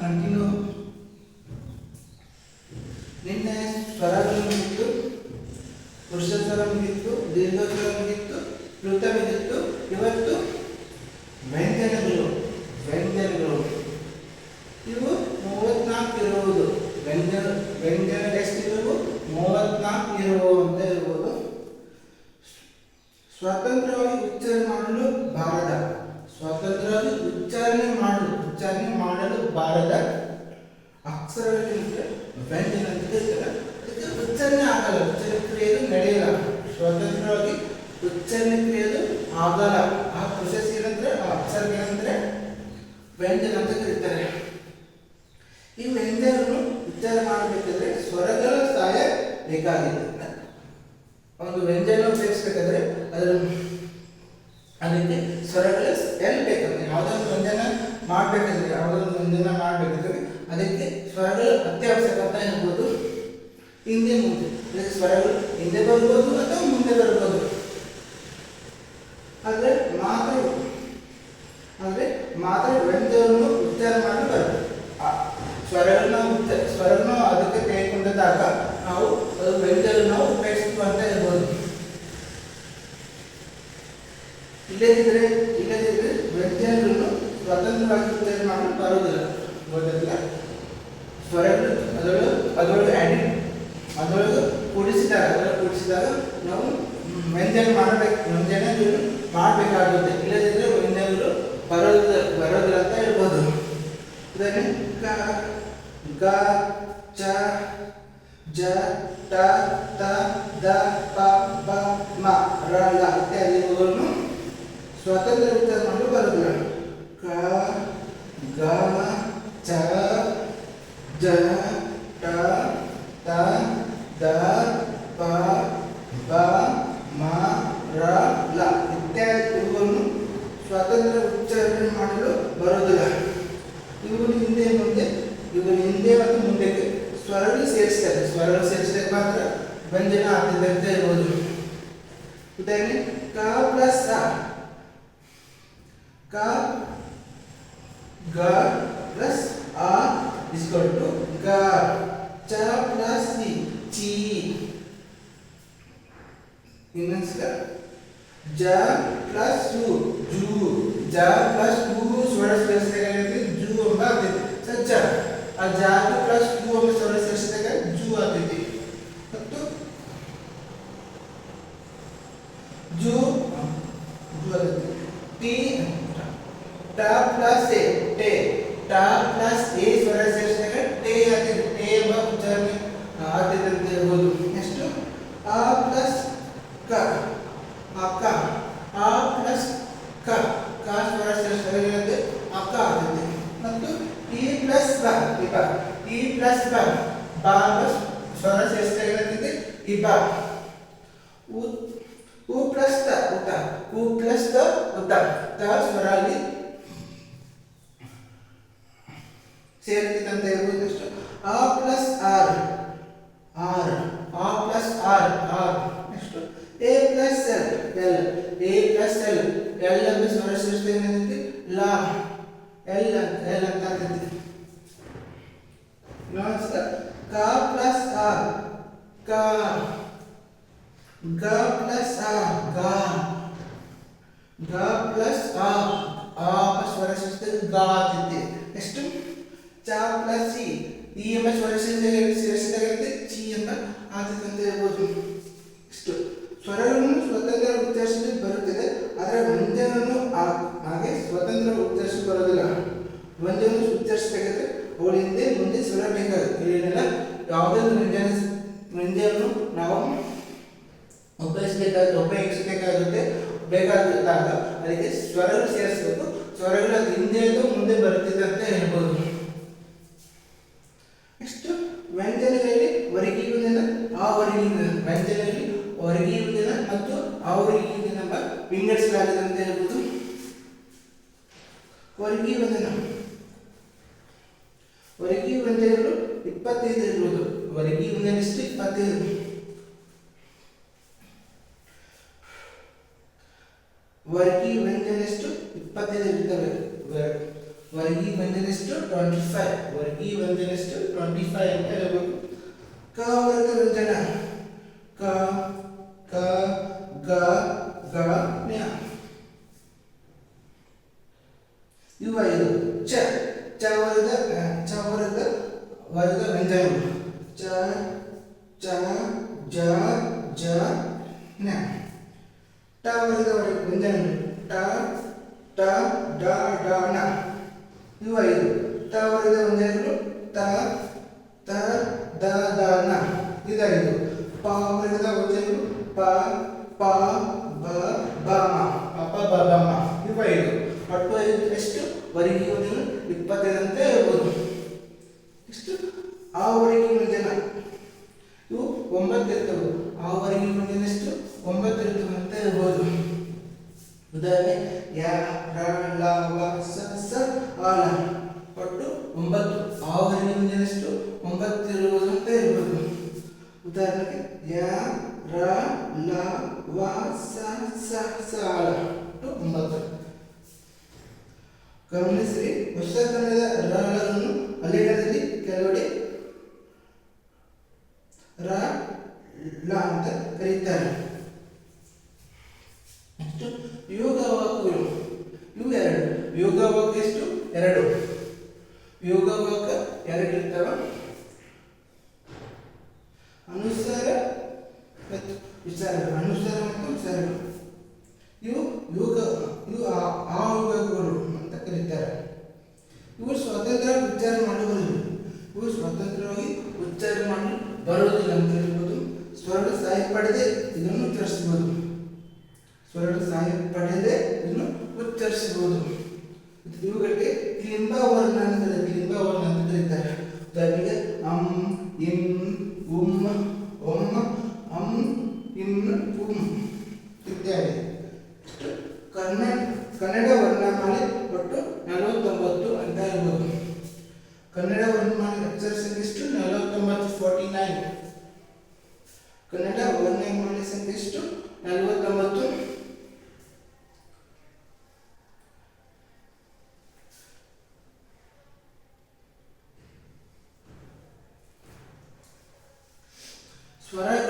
Continue. ನಿನ್ನೆ ಸ್ವರಗಳು ಮುಗಿತು ಪುರುಷ ಸ್ವರ ಮುಗಿತ್ತು ದೀರ್ಘ ಸ್ವರ ಮುಗಿತ್ತು ಪ್ಲುತ ಮುಗಿತ್ತು ಇವತ್ತು ವ್ಯಂಜನಗಳು ಇವು ಮೂವತ್ನಾಲ್ಕು ಇರುವುದು ವ್ಯಂಜನ ವ್ಯಂಜನ ಎಷ್ಟಿರುವು ಮೂವತ್ನಾಲ್ಕು ಇರುವು ಅಂತ ಇರ್ಬೋದು ಸ್ವತಂತ್ರವಾಗಿ ಉಚ್ಚಾರಣೆ ಮಾಡಲು ಬಾರದ ಸ್ವತಂತ್ರವಾಗಿ ಉಚ್ಚಾರಣೆ ಮಾಡಲು ಉಚ್ಚಾರಣೆ ಮಾಡಲು ಅಕ್ಷರಗಳಿಗೆ ಅಕ್ಷರಗಳಿಂದ ವ್ಯಂಜನ ಅಂತ ಇರ್ತಾರೆ ಅದಕ್ಕೆ ಉಚ್ಚಾರಣೆ ಆಗಲ್ಲ ಉಚ್ಚಾರಣೆ ಕ್ರಿಯೆದು ನಡೆಯಲ್ಲ. ಸ್ವತಂತ್ರವಾಗಿ ಉಚ್ಚಾರಣೆ ಕ್ರಿಯೆದು ಆಗಲ್ಲ ಆ ಪ್ರೊಸೆಸ್ ಏನಂದ್ರೆ, ಆ ಅಕ್ಷರ ಏನಂದ್ರೆ ವ್ಯಂಜನ ಅಂತ ಕರೀತಾರೆ. ಈ ವ್ಯಂಜನವನ್ನು ಉಚ್ಚಾರ ಮಾಡಬೇಕಾದ್ರೆ ಸ್ವರಗಳ ಸಹಾಯ ಬೇಕಾಗಿದೆ ಒಂದು ವ್ಯಂಜನ ಉಪಯೋಗಿಸ್ಬೇಕಾದ್ರೆ ಅದರ ಅದಕ್ಕೆ ಸ್ವರಗಳ ಎಲ್ಲಿ ಬೇಕಂದ್ರೆ ಯಾವುದೋ ಒಂದು ವ್ಯಂಜನ ಮಾಡಬೇಕಾದ್ರೆ ಯಾವುದೋ ಒಂದು ಮಾಡಬೇಕಂದ್ರೆ ಅದಕ್ಕೆ ಸ್ವರಗಳು ಅತ್ಯವಶ್ಯಕ ಅಂತ ಹೇಳ್ಬೋದು. ಹಿಂದೆ ಮುಂದೆ ಅದಕ್ಕೆ ಸ್ವರಗಳು ಹಿಂದೆ ಬರ್ಬೋದು ಅಥವಾ ಮುಂದೆ ಬರ್ಬೋದು. ಆದರೆ ಮಾತ್ರೆ ಅಂದರೆ ಮಾತ್ರ ವ್ಯಂಜನವನ್ನು ಉಚ್ಚಾರ ಮಾಡಿ ಬರ್ತದೆ ಸ್ವರಗಳನ್ನ ಉಚ್ಚ ಸ್ವರವನ್ನು ಅದಕ್ಕೆ ತೆಗೆದುಕೊಂಡಾಗ ನಾವು ಅದು ನಾವು ಉಪಯೋಗಿಸ್ತೀವಿ ಅಂತ ಹೇಳ್ಬೋದು. ಇಲ್ಲದಿದ್ದರೆ ಸ್ವತಂತ್ರವಾಗಿ ಮಾಡಲು ಬರೋದಿಲ್ಲ. ಗೊತ್ತಿಲ್ಲ ಸ್ವರಗಳು ಅದರೊಳಗೆ ಅದರೊಳಗೆ ಆ್ಯಡಿ ಅದರೊಳಗೆ ಕೂಡಿಸಿದಾಗ ಅದರೊಳಗೆ ಕೂಡಿಸಿದಾಗ ನಾವು ವ್ಯಂಜನ ಮಾಡಬೇಕು. ಮುಂಜಾನೆ ಮಾಡಬೇಕಾಗುತ್ತೆ. ಇಲ್ಲದಿದ್ದರೆ ವ್ಯಂಜನಗಳು ಬರೋದಿಲ್ಲ ಬರೋದಿಲ್ಲ ಅಂತ ಹೇಳ್ಬೋದು. ಉದಾಹರಣೆ ಕ ಗ, ಚ, ಜ, ಟ, ತ, ದ ಪ ಬ ಮ ರ ಲ ಇತ್ಯಾದಿ ಇವುಗಳನ್ನು ಸ್ವತಂತ್ರ ಉಚ್ಚಾರ ಮಾಡಲು ಬರುವುದಿಲ್ಲ ಕ ಗ ಚ ಜ ಟ ತ ದ ಪ ಬ ಮ ರ ಲ ಇತ್ಯಾದಿ ಇವುಗಳನ್ನು ಸ್ವತಂತ್ರ ಉಚ್ಚಾರಣೆ ಮಾಡಲು ಬರುವುದಿಲ್ಲ ಇವುಗಳು ಹಿಂದೆ ಮುಂದೆ ಇವುಗಳು ಹಿಂದೆ ಮತ್ತು ಮುಂದಕ್ಕೆ ಸ್ವರಗಳು ಸೇರಿಸ್ತಾರೆ. ಸ್ವರಗಳು ಸೇರಿಸಿದಾಗ ಮಾತ್ರ ವ್ಯಂಜನ ಆಗ್ತದೆ ಅಂತ ಹೇಳ್ಬೋದು. ಉದಾಹರಣೆ, ಕ ಪ್ಲಸ್ ಅ ಕ, ಗ, ಪ್ಲಸ್ ಆ ಇಸ್ಕೊಲ್ ಟು ಗ. ಚ ಪ್ಲಸ್ ಇ ಚಿ ಇನ್ನೊಂದ್ಸಲ ಜ ಪ್ಲಸ್ ಯು ಜೂ ಜ ಪ್ಲಸ್ ಯು ಸ್ವರ ಸೇರಿಸಿದಾಗ ಜೂ ಎಂಬ ಆಗ್ತೈತಿ ಸಜ್ಜ ಆ ಜಾಗ ಪ್ಲಸ್ ಯು ಎಂಬ ಸ್ವರ ಸೇರಿಸಿದಾಗ ಜೂ ಆಗ್ತೈತಿ ಮತ್ತು ಜೂ ಜೂ ಆಗ್ತೈತಿ ಟಿ ಟ ಪ್ಲಸ್ ಎ ಟೆ ಟ ಪ್ಲಸ್ ಎ ಸ್ವರ ಸೇರಿಸಿದಾಗ ಟೆ ಆಗ್ತೈತಿ ಟೆ ಎಂಬ ಉಚ್ಚಾರಣೆ ಆಗ್ತೈತಿ ಅಂತ ಹೇಳ್ಬೋದು ನೆಕ್ಸ್ಟ್ ಆ ಪ್ಲಸ್ ಕ ಅಕ್ಕ ಆ ಪ್ಲಸ್ ಕ ಕ ಸ್ವರ ಸೇರಿಸಿದಾಗ ಏನಾಗುತ್ತೆ ಅಕ್ಕ ಆಗ್ತೈತಿ ಮತ್ತು ಇ ಪ್ಲಸ್ ಬ ಇಬ ಇ ಪ್ಲಸ್ ಬ ಬ ಎಂಬ ಸ್ವರ ಸೇರಿಸಿದಾಗ ಏನಾಗ್ತೈತಿ ಇಬ ಉ ಉ ಪ್ಲಸ್ ತ ಉತ ಉ ಪ್ಲಸ್ ತ ಉತ ತ ಸ್ವರ ಅಲ್ಲಿ ಸೇರ್ತಿದೆ ಅಂತ ಹೇಳ್ಬೋದು ನೆಕ್ಸ್ಟ್ ಆ ಪ್ಲಸ್ ಆರ್ ಆರ್ ಆ plus R R next A plus L L A plus L L ಅಂದ್ರೆ ಸ್ವರ ಸೇರಿಸಿದಾಗ ಏನಾಗ್ತೈತಿ ಲಾ ಎಲ್ ಎಲ್ ಅಂತ ಆಗ್ತೈತಿ ಇನ್ನೊಂದ್ಸಲ ಕ ಪ್ಲಸ್ ಆರ್ ಕ ಗ ಪ್ಲಸ್ ಆ ಗ ಗ ಪ್ಲಸ್ ಆ ಆ ಸ್ವರ ಸೇರಿಸಿದಾಗ ಗ ಆಗ್ತೈತಿ ನೆಕ್ಸ್ಟ್ ಚ ಪ್ಲಸ್ ಸಿ ಈ ಎಂಬ ಸ್ವರ ಸೇರಿಸಿದಾಗ ಸೇರಿಸಿದಾಗ ಇರುತ್ತೆ ಚಿ ಎಂಬ ಆಗ್ತೈತೆ ಅಂತ ಹೇಳ್ಬೋದು ಹಿಂದೆ ಮುಂದೆ ಸ್ವರ ಬೇಕಾಗುತ್ತೆ ಯಾವುದೇ ಒಂದು ವ್ಯಂಜನವನ್ನು ನಾವು ಉಪಯೋಗಿಸಬೇಕಾಗುತ್ತೆ ಉಪಯೋಗಿಸಬೇಕಾಗುತ್ತೆ ಬೇಕಾದಾಗ ಅದಕ್ಕೆ ಸ್ವರಗಳು ಸೇರಿಸಬೇಕು. ಸ್ವರಗಳು ಅದು ಮುಂದೆ ಬರುತ್ತಿದೆ ಅಂತ ಹೇಳ್ಬೋದು. ನೆಕ್ಸ್ಟ್, ವ್ಯಂಜನಗಳಲ್ಲಿ ಹೊರಗಿಯುವುದಿಲ್ಲ ಆ ವರ್ಗೀಯ ವ್ಯಂಜನಗಳಲ್ಲಿ ಹೊರಗಿಯುವುದಿಲ್ಲ ಮತ್ತು ಆ ಹೊರಗಿಯುವುದನ್ನು ವಿಂಗಡಿಸಲಾಗಿದೆ ಅಂತ ಹೇಳ್ಬೋದು. ವರ್ಗೀಯ ವರ್ಗೀಯ ವಂದನೆಗಳು ಇಪ್ಪತ್ತೈದು ಇರ್ಬೋದು. ಹೊರಗಿ ವಂದನೆ ಎಷ್ಟು ಇಪ್ಪತ್ತೈದು. ವರ್ಗಿ ಎಷ್ಟು ಇಪ್ಪತ್ತೈದು ಇರ್ತವೆ. ವರ್ಗಿ ಬಂದಿದೆಷ್ಟು ಟ್ವೆಂಟಿ ಫೈವ್ ವರ್ಗಿ ಬಂದಿದೆಷ್ಟು ಟ್ವೆಂಟಿ ಫೈವ್ ಅಂತ ಹೇಳ್ಬೇಕು ಕ ವರ್ಗ ವ್ಯಂಜನ ಕ ಕ ಗ ಗ ನ್ಯ ಇವು ಐದು ಚ ಚ ವರ್ಗ ಆ, ಚ ವರ್ಗ ವರ್ಗ ವ್ಯಂಜನಗಳು ಚ ಚ ಜ ಜ ನ. ಟ ವರ್ಗ ಮುಂದೆ ಟ ಟ ಡ ಡ ನ ಇವು ಐದು. ತ ವರ್ಗದ ಒಂದೇ ತ ತ ದ ದ ನ. ಇದೈದು. ಪ ವರ್ಗದ ಒಂದೇ ಪ ಪ ಬ ಬ ಮ. ಪ ಬ ಬ ಮ. ಇವು ಐದು. ಒಟ್ಟು ಐದು. ಎಷ್ಟು? ವರೆಗೆ ಒಂದು ಇಪ್ಪತ್ತೈದಂತೆ ಇರ್ಬೋದು ಹೇಳ್ಬೋದು. ಎಷ್ಟು? ಆ ವರೆಗೆ ಮುಂದೆ ಒಂಬತ್ತು ಇರ್ತವೆ ಆ ವರಿಗೆ ಮುಂದಿನ ಎಷ್ಟು ಒಂಬತ್ತು ಇರ್ತವೆ ಅಂತ ಹೇಳ್ಬೋದು ಉದಾಹರಣೆ ಯ ರ ಲ ವ ಸ ಒಟ್ಟು ಒಂಬತ್ತು. ಆ ವರಿಗೆ ಮುಂದಿನ ಎಷ್ಟು ಒಂಬತ್ತು ಇರುವುದು ಅಂತ ಹೇಳ್ಬೋದು ಉದಾಹರಣೆಗೆ ಯ ರ ಲ ವ ಸ ಒಟ್ಟು ಒಂಬತ್ತು. ಗಮನಿಸಿರಿ ಹೊಸ ಕನ್ನಡದ ರಗಳನ್ನು ಅಲೆಗಳಲ್ಲಿ ಕೆಲವೆಡೆ ರ ಲ ಅಂತ ಕರೀತಾರೆ ನೆಕ್ಸ್ಟ್ ಯೋಗ ವಾಕ್ಯಗಳು ಇವು ಎರಡು ಯೋಗ ವಾಕ್ ಎಷ್ಟು ಎರಡು. ಯೋಗ ವಾಕ ಎರಡು ಇರ್ತಾವ. ಅನುಸಾರ ಮತ್ತು ವಿಚಾರ. ಅನುಸಾರ ಮತ್ತು ವಿಚಾರಗಳು ಇವು ಯೋಗ, ಇವು ಆ- ಯೋಗಗಳು ಅಂತ ಕರೀತಾರೆ. ಇವು ಸ್ವತಂತ್ರ ಉಚ್ಚಾರ ಮಾಡುವುದಿಲ್ಲ. ಇವು ಸ್ವತಂತ್ರವಾಗಿ ಉಚ್ಚಾರ ಮಾಡಿ ಬರೋದಿಲ್ಲ ಅಂತ ಇದನ್ನು ಸ್ವರ್ಣ ಸ್ವರ ಸಹಾಯ ಪಡೆದೇ ಇದನ್ನು ಉಚ್ಚರಿಸಬಹುದು ಇವುಗಳಿಗೆ ಕ್ಲಿಂಬ ವರ್ಣ ಅಂತ ಕರೀತಾರೆ ಕ್ಲಿಂಬ ವರ್ಣ ಅಂತ ಇದ್ದಾರೆ. ಉದಾಹರಣೆಗೆ ಅಂ, ಇಂ, ಉಂ, ಒಂ, ಅಂ, ಇಂ ಉಮ್ ಇತ್ಯಾದಿ. ಕನ್ನಡ ಕನ್ನಡ ವರ್ಣಮಾಲೆ ಒಟ್ಟು ನಲವತ್ತೊಂಬತ್ತು ಅಂತ ಇರ್ಬೋದು ಕನ್ನಡ ವರ್ಣಮಾಲೆ ಅಕ್ಷರ ಸಂಖ್ಯೆ ಎಷ್ಟು ನಲವತ್ತೊಂಬತ್ತು ಫಾರ್ಟಿ ನೈನ್ ಕನ್ನಡ ವರ್ಣಮಾಲೆ ಸಂಖ್ಯೆ ಎಷ್ಟು ನಲವತ್ತೊಂಬತ್ತು ಸ್ವರಗಳು